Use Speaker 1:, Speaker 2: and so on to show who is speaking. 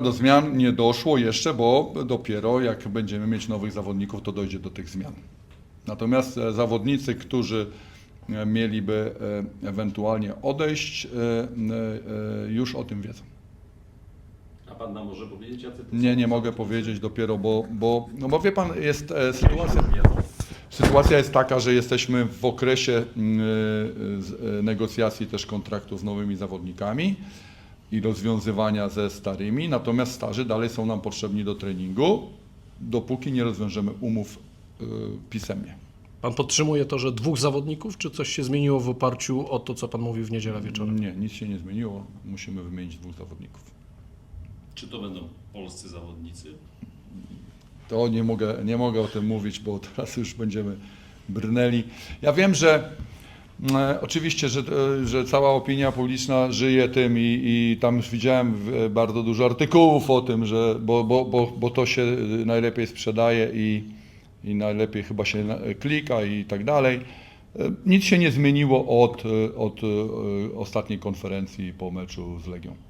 Speaker 1: Do zmian nie doszło jeszcze, bo dopiero jak będziemy mieć nowych zawodników, to dojdzie do tych zmian. Natomiast e, zawodnicy, którzy e, mieliby e, ewentualnie odejść, już o tym wiedzą.
Speaker 2: A pan nam może powiedzieć, jacy to
Speaker 1: Nie,
Speaker 2: są
Speaker 1: nie mogę powiedzieć dopiero, bo, bo, no bo wie pan, jest e, sytuacja, sytuacja jest taka, że jesteśmy w okresie mm, negocjacji też kontraktów z nowymi zawodnikami i rozwiązywania ze starymi, natomiast starzy dalej są nam potrzebni do treningu, dopóki nie rozwiążemy umów e, pisemnie.
Speaker 3: Pan podtrzymuje to, że dwóch zawodników, czy coś się zmieniło w oparciu o to, co pan mówił w niedzielę wieczorem?
Speaker 1: Nie, nic się nie zmieniło, musimy wymienić dwóch zawodników.
Speaker 2: Czy to będą polscy zawodnicy?
Speaker 1: To nie mogę, nie mogę o tym mówić, bo teraz już będziemy brnęli. Ja wiem, że oczywiście, że, e, że cała opinia publiczna żyje tym i, i tam już widziałem e, bardzo dużo artykułów o tym, że, bo, bo, bo, bo to się e, najlepiej sprzedaje i, i najlepiej chyba się klika i tak dalej. E, Nic się nie zmieniło od, e, od e, ostatniej konferencji po meczu z Legią.